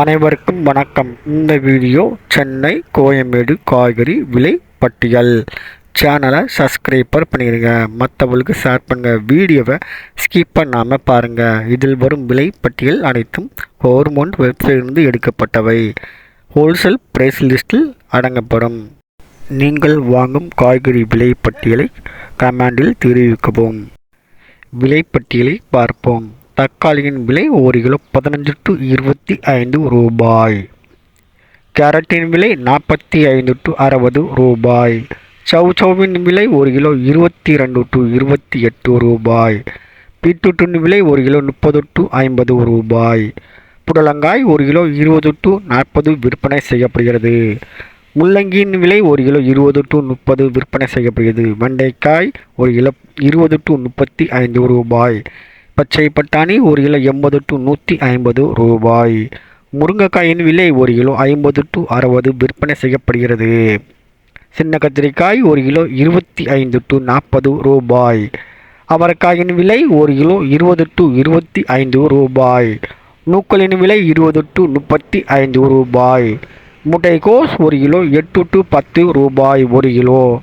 அனைவருக்கும் வணக்கம். இந்த வீடியோ சென்னை கோயம்பேடு காய்கறி விலை பட்டியல். சேனலை சப்ஸ்கிரைபர் பண்ணிடுங்க மற்றவங்களுக்கு ஷேர் பண்ணுங்கள் வீடியோவை ஸ்கிப் பண்ணாமல் பாருங்கள் இதில் வரும் விலை பட்டியல் அனைத்தும் கவர்மெண்ட் வெப்சைட்டிலிருந்து எடுக்கப்பட்டவை. ஹோல்சேல் பிரைஸ் லிஸ்டில் அடங்கப்படும். நீங்கள் வாங்கும் காய்கறி விலை பட்டியலை கமெண்டில் தெரிவிக்கவும். விலைப்பட்டியலை பார்ப்போம். தக்காளியின் விலை ஒரு கிலோ பதினஞ்சு டு இருபத்தி ஐந்து ரூபாய். கேரட்டின் விலை நாற்பத்தி ஐந்து டு அறுபது ரூபாய். சவ் சவ்வின் விலை ஒரு கிலோ இருபத்தி ரெண்டு டு இருபத்தி எட்டு ரூபாய். பீட்ரூட்டின் விலை ஒரு கிலோ முப்பது டு ஐம்பது ரூபாய். புடலங்காய் ஒரு கிலோ இருபது டு நாற்பது விற்பனை செய்யப்படுகிறது. முள்ளங்கியின் விலை ஒரு கிலோ இருபது டு முப்பது விற்பனை செய்யப்படுகிறது. வெண்டைக்காய் ஒரு கிலோ இருபது டு முப்பத்தி ஐந்து ரூபாய். பச்சை பட்டாணி ஒரு கிலோ எண்பது டு நூற்றி ஐம்பது ரூபாய். முருங்கைக்காயின் விலை ஒரு கிலோ ஐம்பது டு அறுபது விற்பனை செய்யப்படுகிறது. சின்ன கத்திரிக்காய் ஒரு கிலோ இருபத்தி ஐந்து டு நாற்பது ரூபாய். அவரைக்காயின் விலை ஒரு கிலோ இருபது டு இருபத்தி ஐந்து ரூபாய். நூக்களின் விலை இருபது டு முப்பத்தி ஐந்து ரூபாய். முட்டைக்கோஸ் ஒரு கிலோ எட்டு டு பத்து ரூபாய் ஒரு கிலோ.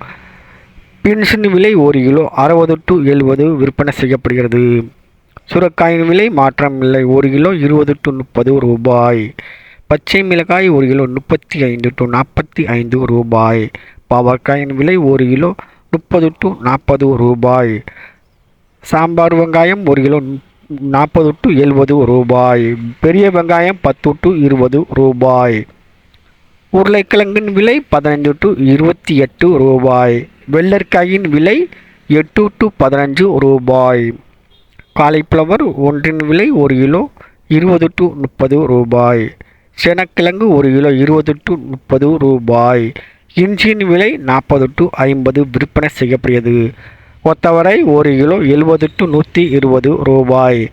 பீன்ஸின் விலை ஒரு கிலோ அறுபது டு எழுபது விற்பனை செய்யப்படுகிறது. சுரக்காயின் விலை மாற்றமில்லை ஒரு கிலோ இருபது டு முப்பது ரூபாய். பச்சை மிளகாய் ஒரு கிலோ முப்பத்தி ஐந்து டு நாற்பத்தி ஐந்து ரூபாய். பாவக்காயின் விலை ஒரு கிலோ முப்பது டு நாற்பது ரூபாய். சாம்பார் வெங்காயம் ஒரு கிலோ நாற்பது டு எழுபது ரூபாய். பெரிய வெங்காயம் பத்து டு இருபது ரூபாய். உருளைக்கிழங்கின் விலை பதினைஞ்சு டு இருபத்தி எட்டு ரூபாய். வெள்ளரிக்காயின் விலை எட்டு டு பதினஞ்சு ரூபாய். காலிஃப்ளவர் ஒன்றின் விலை ஒரு கிலோ இருபது டு முப்பது ரூபாய். சேனக்கிழங்கு ஒரு கிலோ இருபது டு முப்பது ரூபாய். இஞ்சியின் விலை நாற்பது டு ஐம்பது விற்பனை செய்யப்படுகிறது. கொத்தவரை ஒரு கிலோ எழுபது டு நூற்றி இருபது ரூபாய்.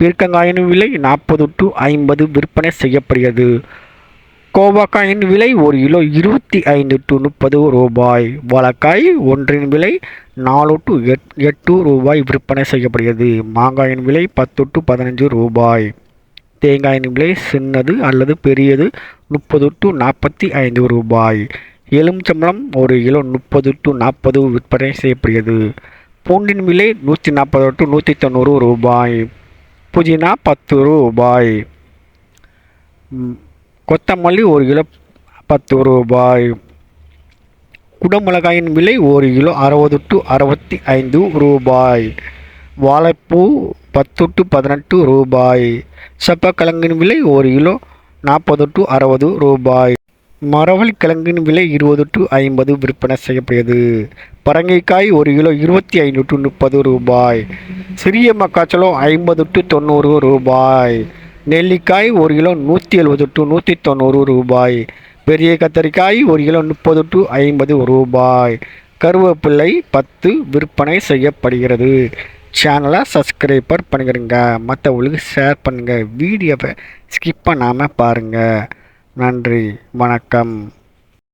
பீர்க்கங்காயின் விலை நாற்பது டு ஐம்பது விற்பனை செய்யப்படுகிறது. கோவக்காயின் விலை ஒரு கிலோ இருபத்தி ஐந்து டு முப்பது ரூபாய். வாழைக்காய் ஒன்றின் விலை நாலு டு எட் எட்டு ரூபாய் விற்பனை செய்யப்படுகிறது. மாங்காயின் விலை பத்து டு பதினஞ்சு ரூபாய். தேங்காயின் விலை சின்னது அல்லது பெரியது முப்பது டு நாற்பத்தி ஐந்து ரூபாய். எலுமிச்சம்பழம் ஒரு கிலோ முப்பது டு நாற்பது விற்பனை செய்யப்படுகிறது. பூண்டின் விலை நூற்றி நாற்பது டு நூற்றி தொண்ணூறு ரூபாய். புதினா பத்து ரூபாய். கொத்தமல்லி ஒரு கிலோ பத்து ரூபாய். குடமிளகாயின் விலை ஒரு கிலோ அறுபது டு அறுபத்தி ஐந்து ரூபாய். வாழைப்பூ பத்து டு பதினெட்டு ரூபாய். செப்பக்கிழங்கின் விலை ஒரு கிலோ நாற்பது டு அறுபது ரூபாய். மரவள்ளி கிழங்கின் விலை இருபது டு ஐம்பது விற்பனை செய்யப்படுகிறது. பரங்கைக்காய் ஒரு கிலோ இருபத்தி ஐந்து டு முப்பது ரூபாய். சிறிய மக்காச்சலம் ஐம்பது டு தொண்ணூறு ரூபாய். நெல்லிக்காய் ஒரு கிலோ நூற்றி எழுபது டு நூற்றி தொண்ணூறு ரூபாய். பெரிய கத்தரிக்காய் ஒரு கிலோ முப்பது டு ஐம்பது ரூபாய். கருவேப்பிள்ளை பத்து விற்பனை செய்யப்படுகிறது. சேனலை சப்ஸ்கிரைபர் பண்ணிக்கிறங்க மற்றவங்களுக்கு ஷேர் பண்ணுங்கள் வீடியோவை ஸ்கிப் பண்ணாமல் பாருங்கள் நன்றி. வணக்கம்.